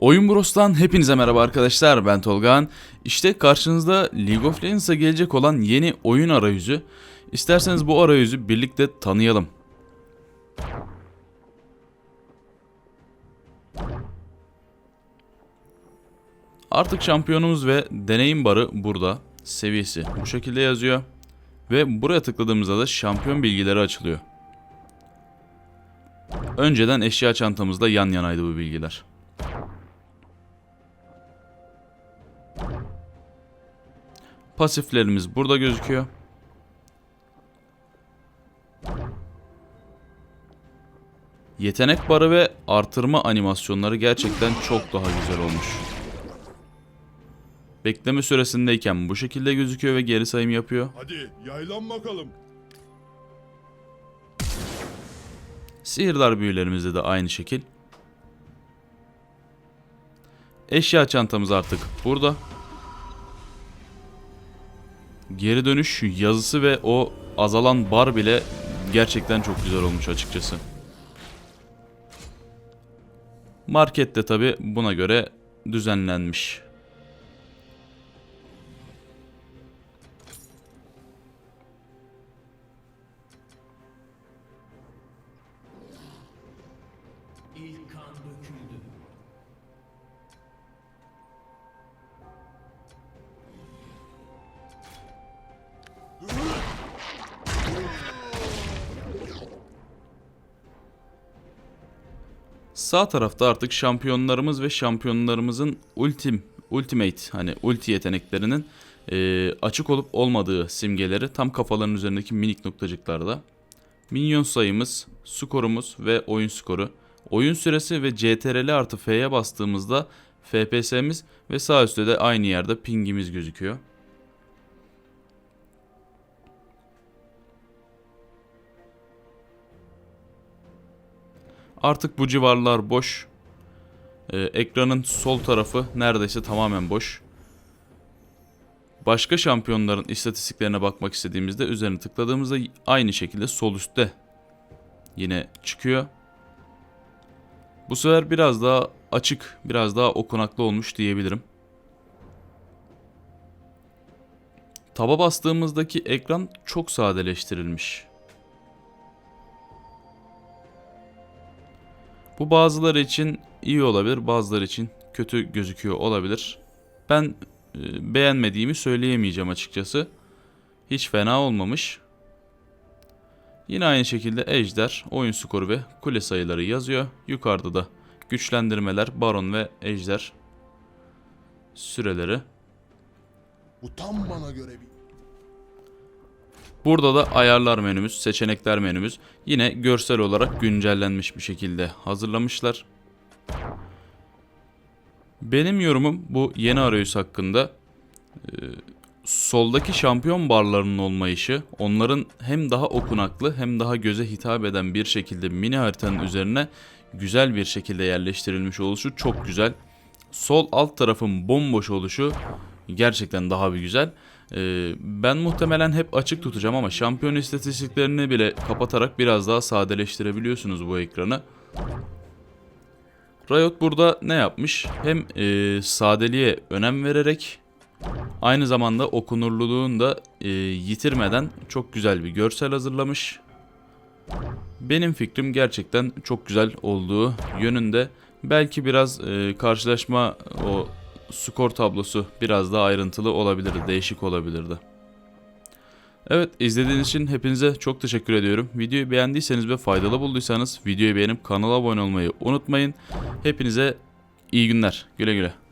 Oyun Bros'tan hepinize merhaba arkadaşlar ben Tolgahan. İşte karşınızda League of Legends'a gelecek olan yeni oyun arayüzü. İsterseniz bu arayüzü birlikte tanıyalım. Artık şampiyonumuz ve deneyim barı burada. Seviyesi bu şekilde yazıyor. Ve buraya tıkladığımızda da şampiyon bilgileri açılıyor. Önceden eşya çantamızda yan yanaydı bu bilgiler. Pasiflerimiz burada gözüküyor. Yetenek barı ve artırma animasyonları gerçekten çok daha güzel olmuş. Bekleme süresindeyken bu şekilde gözüküyor ve geri sayım yapıyor. Hadi yaylan bakalım. Sihirdar büyülerimizde de aynı şekil. Eşya çantamız artık burada. Geri dönüş yazısı ve o azalan bar bile gerçekten çok güzel olmuş açıkçası. Markette tabi buna göre düzenlenmiş. İlk kan döküldü. Sağ tarafta artık şampiyonlarımız ve şampiyonlarımızın ultim, ultimate hani ulti yeteneklerinin e, açık olup olmadığı simgeleri tam kafaların üzerindeki minik noktacıklarda. Minyon sayımız, skorumuz ve oyun skoru. Oyun süresi ve CTRL artı F'ye bastığımızda FPS'miz ve sağ üstte de aynı yerde pingimiz gözüküyor. Artık bu civarlar boş. Ee, ekranın sol tarafı neredeyse tamamen boş. Başka şampiyonların istatistiklerine bakmak istediğimizde üzerine tıkladığımızda aynı şekilde sol üstte yine çıkıyor. Bu sefer biraz daha açık, biraz daha okunaklı olmuş diyebilirim. Taba bastığımızdaki ekran çok sadeleştirilmiş. Bu bazıları için iyi olabilir, bazıları için kötü gözüküyor olabilir. Ben e, beğenmediğimi söyleyemeyeceğim açıkçası. Hiç fena olmamış. Yine aynı şekilde ejder, oyun skoru ve kule sayıları yazıyor. Yukarıda da güçlendirmeler, baron ve ejder süreleri. Bu tam bana göre bir... Burada da ayarlar menümüz, seçenekler menümüz yine görsel olarak güncellenmiş bir şekilde hazırlamışlar. Benim yorumum bu yeni arayüz hakkında soldaki şampiyon barlarının olmayışı, onların hem daha okunaklı hem daha göze hitap eden bir şekilde mini haritanın üzerine güzel bir şekilde yerleştirilmiş oluşu çok güzel. Sol alt tarafın bomboş oluşu gerçekten daha bir güzel. Ee, ben muhtemelen hep açık tutacağım ama şampiyon istatistiklerini bile kapatarak biraz daha sadeleştirebiliyorsunuz bu ekranı. Riot burada ne yapmış? Hem e, sadeliğe önem vererek aynı zamanda okunurluluğunu da e, yitirmeden çok güzel bir görsel hazırlamış. Benim fikrim gerçekten çok güzel olduğu yönünde. Belki biraz e, karşılaşma o skor tablosu biraz daha ayrıntılı olabilirdi, değişik olabilirdi. Evet izlediğiniz için hepinize çok teşekkür ediyorum. Videoyu beğendiyseniz ve faydalı bulduysanız videoyu beğenip kanala abone olmayı unutmayın. Hepinize iyi günler. Güle güle.